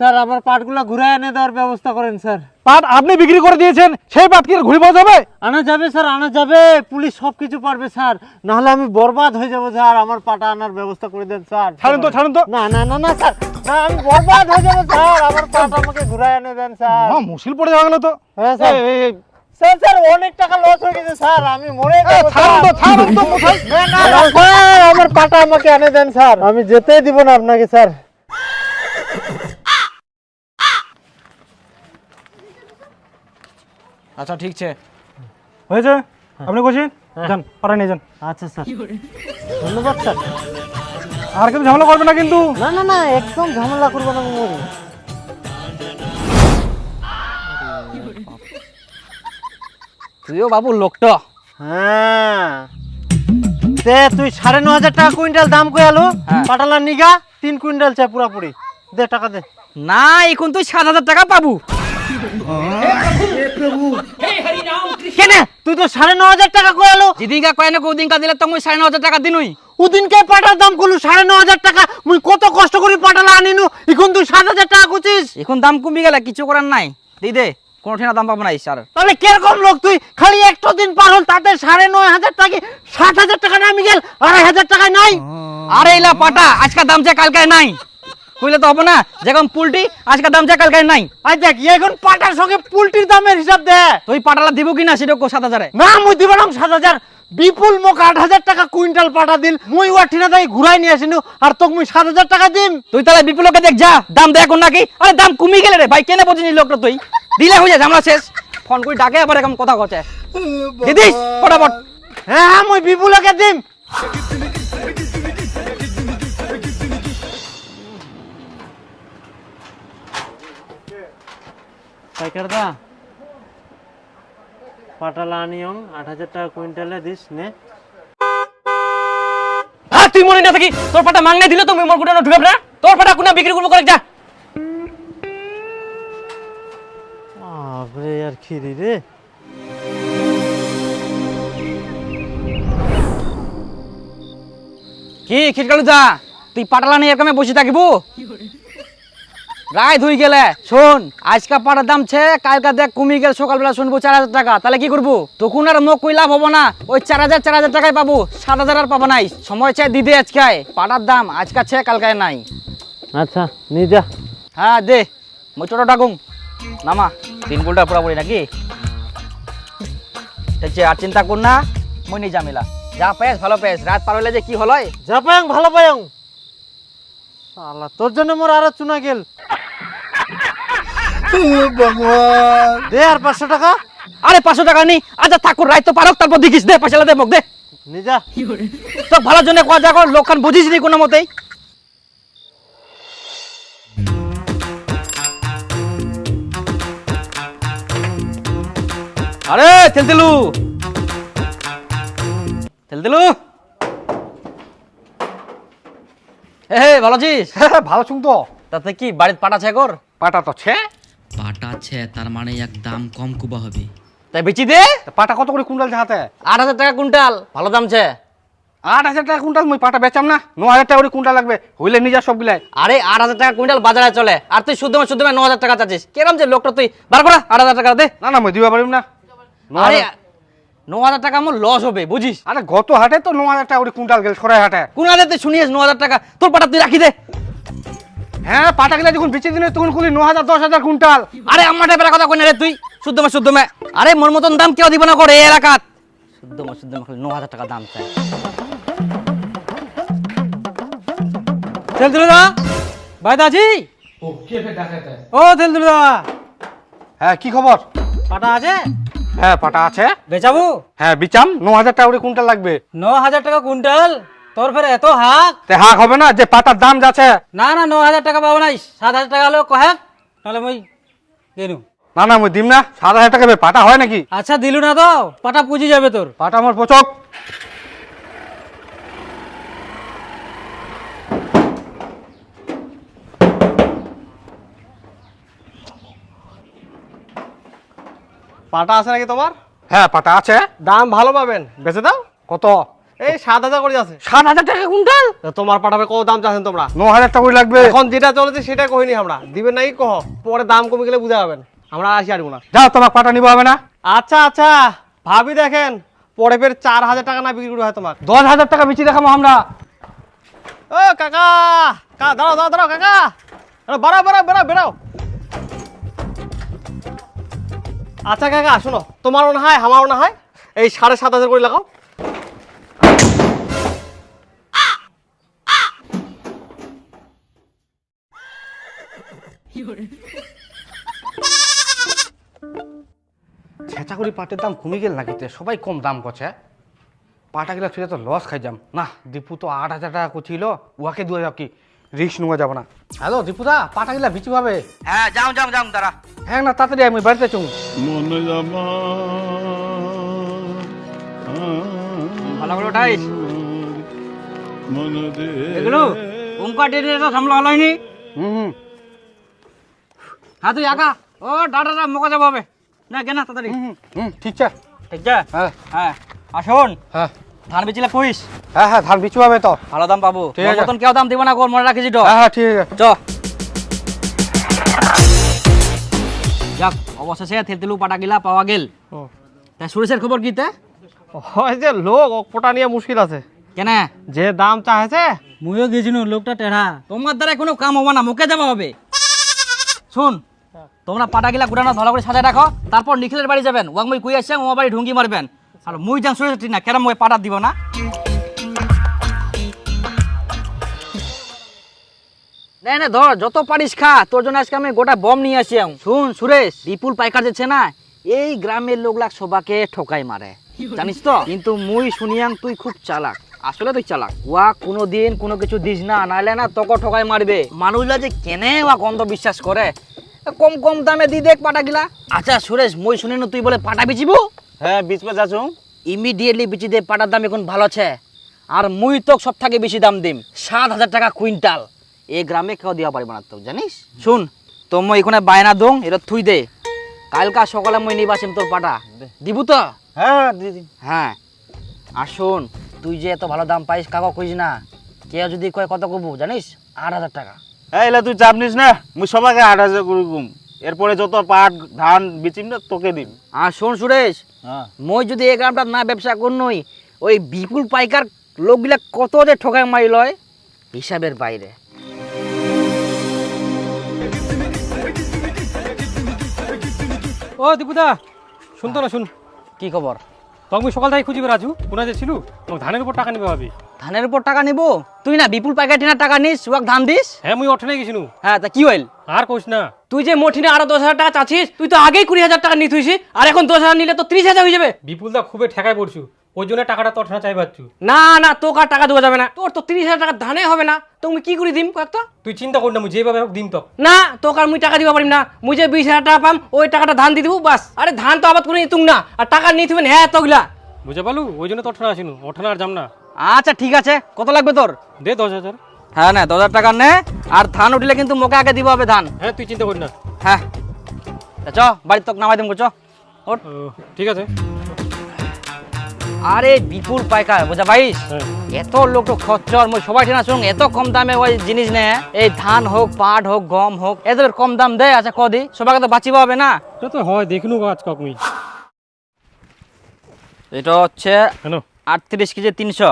Sir আমার পাটগুলো ঘুরে এনে দেওয়ার ব্যবস্থা করেন স্যার। পাট আপনি বিক্রি করে দিয়েছেন সেই পাট কি আর ঘুরে পাওয়া যাবে? আনা যাবে স্যার আনা যাবে। পুলিশ সব কিছু পারবে স্যার। নাহলে আমি বরবাদ হয়ে যাব স্যার। আমার পাটা আনার ব্যবস্থা করে দেন স্যার। ছাড়ুন তো ছাড়ুন তো। না না না না স্যার। না আমি বরবাদ হয়ে যাব স্যার। আমার পাটা আমাকে ঘুরে এনে দেন স্যার। হ্যাঁ মুশকিল পড়ে যাওয়া গেল তো? হ্যাঁ স্যার। স্যার স্যার অনেক টাকা লস হয়ে গেছে স্যার। আমি মরে যাব ছাড়ুন তো ছাড়ুন তো কোথায় না, না, না, স্যার, আমার পাটা আমাকে এনে দেন স্যার। আমি যেতেই দিব না আপনাকে স্যার। আচ্ছা ঠিক আছে। হয়েছে? আপনি করছেন যান পাড়ায় নিয়ে যান। আচ্ছা স্যার। ধন্যবাদ স্যার। আর কিন্তু ঝামেলা করবে না কিন্তু। না না না একদম ঝামেলা করব না আমি তুইও বাবু লোকটা হ্যাঁ। তে তুই সাড়ে ন হাজার টাকা কুইন্টাল দাম কই আলো? হ্যাঁ। পাটালা নিগা তিন কুইন্টাল চাই পুরাপুরি। দে টাকা দে। না এখন তুই সাত হাজার টাকা পাবু। কেন? তুই তো সাড়ে ন হাজার টাকা কই যেদিনকা কয় না ওদিনকা দিলে তো মুই সাড়ে ন হাজার টাকা দিনুই। ওদিনকে পাটার দাম করলু সাড়ে ন হাজার টাকা। মুই কত কষ্ট করে পাটালা আনিনু। এখন তুই সাত হাজার টাকা কুচিস এখন দাম কমে গেলে কিছু করার নাই। দি কোনো ঠিনা দাম পাবো নাই স্যার তাহলে কীরকম লোক তুই? খালি একশো দিন পার হল তাতে সাড়ে নয় হাজার টাকা সাত হাজার টাকা নামি গেল আড়াই হাজার টাকায় নাই। আরে এলা পাটা আজকাল দাম চাই কালকে নাই। কইলে তো হবে না যেরকম পুলটি আজকাল দাম চাই কালকে নাই। আই দেখ এখন পাটার সঙ্গে পুলটির দামের হিসাব দে। তুই পাটালা দিব কি না সেটা কো সাত হাজারে? না মুই দিব না সাত হাজার। বিপুল মোক আট হাজার টাকা কুইন্টাল পাটা দিল। মুই ওয়া ঠিনা তাই ঘুরাই নিয়ে আসিনু আর তোকে মুই সাত হাজার টাকা দিম। তুই তাহলে বিপুলকে দেখ যা দাম দেখ নাকি। আরে দাম কমে গেলে রে ভাই কেন বুঝিনি লোকটা তুই? দিলে হয়ে যায় আমরা শেষ। ফোন করে ডাকে আবার এরকম কথা কচ্ছে। দিদিস ফটাফট। হ্যাঁ হ্যাঁ মুই বিপুলকে দিম। পাইকার দা পাটালা আনিয়ং আট হাজার টাকা কুইন্টালে দিস, নে। হ্যাঁ তুই মনে না থাকি, তোর পাটা মাংনে দিলে তুমি মোর গুটানো ঢুকে না? তোর পাটা কোনা বিক্রি করব করে যা। বাপরে, আর খিরি রে। কি খিটকালু যা, তুই পাটালা নিয়ে এরকম বসে থাকিব? রায় ধুই গেলে শোন আজকা পাটার দাম ছে কালকা দেখ কমি গেল সকালবেলা শুনব চার হাজার টাকা তাহলে কি করব? তখন আর মুখ কই লাভ হব না ওই চার হাজার চার হাজার টাকায় পাবো সাত হাজার আর পাবো নাই সময় চাই দিদে আজকায় পাটার দাম আজকা ছে কালকায় নাই। আচ্ছা নিয়ে যা। হ্যাঁ দে মই টোটো ডাকুম। নামা। তিন গুলটা পুরাপুরি নাকি? হচ্ছে আর চিন্তা কর না মই নিয়ে যামিলা যা পেস ভালো পেস রাত পার হইলে যে কি হলয় যা পায়ং ভালো পায়ং। শালা তোর জন্য মোর আরও চুনা গেল। দে আর পাঁচশো টাকা। আরে পাঁচশো টাকা নি। আচ্ছা ঠাকুর রায় তো পারক তারপর দেখিস। দে পয়সা দে মুখ দে। তো ভালোর জন্য কোয়া যা কর লোকখান বুঝিস নি কোনো মতেই। আরে তেল তেলু তেল তেলু হে হে, ভালো আছিস? হ্যাঁ ভালো শুন তো। তাতে কি বাড়িতে পাঠাছে কর পাটা তো ছে। পাটা আছে তার মানে এক দাম কম কুবা হবে। তাই বেচি দে। পাটা কত করে কুইন্টাল হাতে আট হাজার টাকা কুইন্টাল ভালো দামছে আট হাজার টাকা কুইন্টাল মুই পাটা বেচাম না। ন হাজার টাকা করে কুইন্টাল লাগবে হইলে যা সবগুলাই। আরে আট হাজার টাকা কুইন্টাল বাজারে চলে। আর তুই শুদ্ধ শুদ্ধ ন হাজার টাকা চাচ্ছিস। কেরম যে লোকটা তুই? বার করা আট হাজার টাকা দে। না না মুই দিবা পারিম না। ন আরে ন হাজার টাকা আমার লস হবে বুঝিস? আরে গত হাটে তো ন হাজার টাকা করে কুইন্টাল গেল সরাই হাটে। কোন হাজার তুই শুনিস ন হাজার টাকা? তোর পাটা তুই রাখি দে। হ্যাঁ পাটা গেলে যখন বেঁচে দিলে তখন কুলি ন হাজার দশ হাজার কুইন্টাল। আরে আমার টাইপের কথা কই না রে তুই? শুদ্ধ মে শুদ্ধ মে। আরে মোর মতন দাম কেউ দিব না করে এই এলাকাত। শুদ্ধ মে শুদ্ধ মে খালি ন হাজার টাকা দাম চাই। তেল তুলে দা বাইদা আছি? ও তেল তুলে দা। হ্যাঁ কি খবর? পাটা আছে? হ্যাঁ পাটা আছে। বেচাবো? হ্যাঁ বিচাম ন হাজার টাকা করে কুইন্টাল লাগবে। ন হাজার টাকা কুইন্টাল? তোর ফের এত হাক? তে হাক হবে না যে পাতার দাম যাচ্ছে। না না ন হাজার টাকা পাবো নাই সাত হাজার টাকা হলেও কহেক নাহলে মুই গেনু না না মুই দিম না সাত হাজার টাকা বে, পাটা হয় নাকি? আচ্ছা দিলু না তো পাটা পুজি যাবে তোর। পাটা আমার পচক। পাটা আছে নাকি তোমার? হ্যাঁ পাটা আছে। দাম ভালো পাবেন। বেচে দাও। কত? এই সাত হাজার করে আছে সাত হাজার টাকা কুইন্টাল? তা তোমার পাঠাবে কত দাম চাচ্ছেন তোমরা? ন হাজার টাকা করে লাগবে। এখন যেটা চলেছে সেটা কহিনি আমরা। দিবেন নাকি কহ পরে দাম কমে গেলে বুঝা যাবেন। আমরা আসি আরবো না যাও তোমার পাটা নিবো হবে না? আচ্ছা আচ্ছা। ভাবি দেখেন পরে ফের চার হাজার টাকা না বিক্রি করে হয় তোমার দশ হাজার টাকা বেশি দেখাবো আমরা। ও কাকা! কা দাঁড়াও দাঁড়াও দাঁড়াও কাকা! বেড়াও বেড়াও বেড়াও বেড়াও। আচ্ছা কাকা শোনো তোমারও না হয় আমারও না হয় এই সাড়ে সাত হাজার করে লাগাও। ছেঁচাগুড়ি পাটের দাম কমে গেল নাকি তে? সবাই কম দাম করছে। পাটা গেলে ছুঁড়ে তো লস খাই যাম। না দীপু তো আট হাজার টাকা করছিল উহাকে দু হাজার কি? রিক্স নেওয়া যাব না। হ্যালো দীপুদা পাটা গেলা বিচি পাবে? হ্যাঁ যাও যাও যাও তারা হ্যাঁ না তাড়াতাড়ি আমি বাড়িতে চুন মন ভালো করে উঠাইস। এগুলো ডেটে তো সামলা হলো হুম হ্যাঁ তুই একা। ও ডাটাটা মোকা যাব হবে না কেনা তাড়াতাড়ি। হুম, ঠিক আছে। ঠিক আছে? হ্যাঁ। হ্যাঁ আসুন। হ্যাঁ। ধান বেচিলে কইস হ্যাঁ হ্যাঁ ধান বিচি পাবে তো। ভালো দাম পাবো। ঠিক আছে। মতন কেউ দাম দিব না গোল মনে রাখিস তো। হ্যাঁ হ্যাঁ ঠিক আছে। চ। যাক অবশেষে থেতেলু পাটা গিলা পাওয়া গেল। তা সুরেশের খবর কি তে? হয় যে লোক পোটা নিয়ে মুশকিল আছে। কেন? যে দাম চাইছে। মুইও গেছিনু লোকটা টেढ़া তোমার দ্বারা কোনো কাম হবে না মুখে যাওয়া হবে। শুন তোমরা পাটা গিলা গুড়ানো ধলা করে সাজায় রাখো, তারপর নিখিলের বাড়ি যাবেন। ওয়াক মই কুই আসছে ও বাড়ি ঢুঙ্গি মারবেন। আর মুই যান ঠিক না, কেন মই পাটা দিব না? না না, ধর, যত পারিস খা, তোর জন্য আজকে আমি গোটা বম নিয়ে আসি শুন, সুরেশ, বিপুল পাইকার যাচ্ছে না এই গ্রামের লোকলাক সবাকে ঠকাই মারে। জানিস তো? কিন্তু মুই শুনিয়াং তুই খুব চালাক। আসলে তুই চালাক। ওয়া কোনো দিন কোনো কিছু দিস না নাহলে না তোকে ঠকাই মারবে। মানুষরা যে কেনে ওয়া গন্ধ বিশ্বাস করে কম কম দামে দি দেখ পাটা গিলা আচ্ছা সুরেশ মই শুনি না তুই বলে পাটা বিচিব? হ্যাঁ বিচ পে যাচ্ছ। ইমিডিয়েটলি বিচি দে পাটার দাম এখন ভালো আছে। আর মুই তো সব থেকে বেশি দাম দিম সাত হাজার টাকা কুইন্টাল। এই গ্রামে কেউ দেওয়া পারবে না তো জানিস? শুন তো মই এখানে বায়না দং এটা থুই দে। কালকা সকালে মই নিয়ে বাসিম তোর পাটা। দিব তো? হ্যাঁ দিদি হ্যাঁ। আর শোন তুই যে এত ভালো দাম পাইস কাকা কইস না। কেউ যদি কয় কত কবু? জানিস? আট হাজার টাকা। হ্যাঁ এলা তুই চাপ নিস না মুই সবাইকে আট হাজার করে গুম এরপরে যত পাট ধান বিচিম না তোকে দিম। আর শোন সুরেশ হ্যাঁ। মই যদি এই গ্রামটা না ব্যবসা করনই ওই বিপুল পাইকার লোকগুলা কত যে ঠকায় মারি লয় হিসাবের বাইরে। ও দীপুদা শুনতো না শুন। কি খবর? তখন সকাল থেকে খুঁজিবে রাজু কোনা যে ছিল? ধানের উপর টাকা নিবে ভাবি। ধানের উপর টাকা নিব? তুই না বিপুল পাইকার টিনার টাকা নিস ওয়াক ধান দিস? হ্যাঁ মুই অঠনে গেছিনু। হ্যাঁ তা কি হইল? আর কোস না। তুই যে মঠিনে আরও দশ হাজার টাকা চাচ্ছিস তুই তো আগেই কুড়ি হাজার টাকা নিয়ে থুইছি আর এখন দশ হাজার নিলে তো ত্রিশ হাজার হয়ে যাবে। বিপুল দা খুবই ঠেকায় পড়ছু। ওই জন্য টাকাটা তো অঠনা চাই পাচ্ছু না না তোকে আর টাকা দেওয়া যাবে না। তোর তো ত্রিশ হাজার টাকা ধানে হবে না। তুমি কি করে দিম কয়েকটা? তুই চিন্তা কর না মুই যেভাবে হোক দিম তো না তোকে আর মুই টাকা দিব পারিম না। মুই যে বিশ হাজার টাকা পাম ওই টাকাটা ধান দিয়ে দিব বাস। আরে ধান তো আবাদ করে নিতুম না। আর টাকা নিয়ে থুবেন হ্যাঁ তোগুলা। বুঝে পালু ওই জন্য তো অঠনা আসিনু অঠনা আর যাম না। আচ্ছা ঠিক আছে। কত লাগবে তোর? দে দশ হাজার। হ্যাঁ না দশ হাজার টাকা নে। আর ধান উঠলে কিন্তু মোকে আগে দিব হবে ধান। হ্যাঁ তুই চিন্তা কর না। হ্যাঁ। চ বাড়ি তোকে নামাই দেবো চ। ঠিক আছে। আরে বিপুল পাইকার বুঝা পাইস? হ্যাঁ। এত লোক তো খচ্চর মই সবাই ঠিনা শুন এত কম দামে ওই জিনিস নে এই ধান হোক পাট হোক গম হোক এদের কম দাম দেয় আচ্ছা কদি সবাইকে তো বাঁচিব হবে না? এটা তো হয় দেখিনু আজ কক মুই এটা হচ্ছে আটত্রিশ কেজি তিনশো।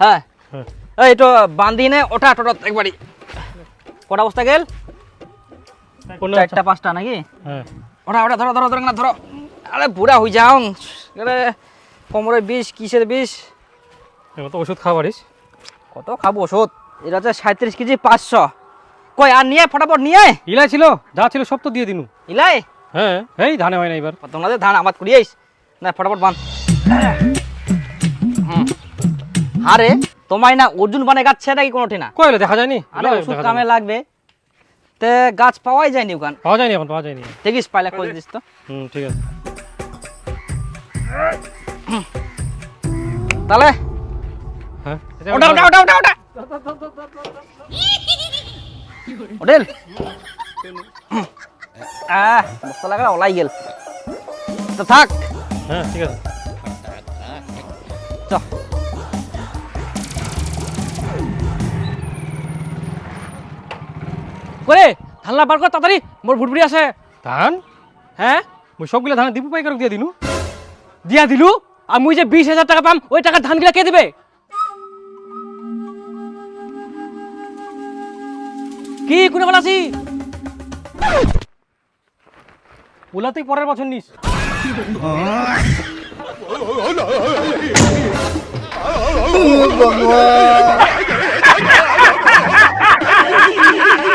হ্যাঁ। হ্যাঁ। এই এটা বান্ধি নে ওটা টোটা একবারই। কটা বস্তা গেল? চারটা পাঁচটা নাকি? হ্যাঁ। ওটা ওটা ধরো ধরো ধরো না ধরো আরে বুড়া হয়ে যাও। কোমরে বিষ কিসের বিষ? এবার তো ওষুধ খাওয়া পারিস কত খাব ওষুধ? এটা হচ্ছে সাঁত্রিশ কেজি পাঁচশো। কই আর নিয়ে ফটাফট নিয়ে? ইলাই ছিল যা ছিল সব তো দিয়ে দিনু। ইলাই? হ্যাঁ এই ধানে হয় না এবার। তোমাদের ধান আবাদ করিয়েছ না ফটাফট বান। আরে তোমায় না অর্জুন বানে গাছ ছেড়ে নাকি কোনোটি না? কইলে দেখা যায়নি? আরে ওষুধ কামে লাগবে। তে গাছ পাওয়াই যায়নি ওখান? পাওয়া যায়নি এখন পাওয়া যায়নি। দেখিস পাইলে খোঁজ দিস তো। হুম ঠিক আছে। তাহলে? হ্যাঁ? ওলাই গেল। থাক। হ্যাঁ, আছে। বার কর তাড়াতাড়ি। মোর আছে। ধান? হ্যাঁ মুই সবগুলা ধান দিব পাইকারক দিয়া দিনু দিয়া দিলু? আর মুই যে বিশ হাজার টাকা পাম, ওই টাকার ধানগুলা কে দিবে? কি, কোনে বলাছি ওলা তুই পরের বছর নিস।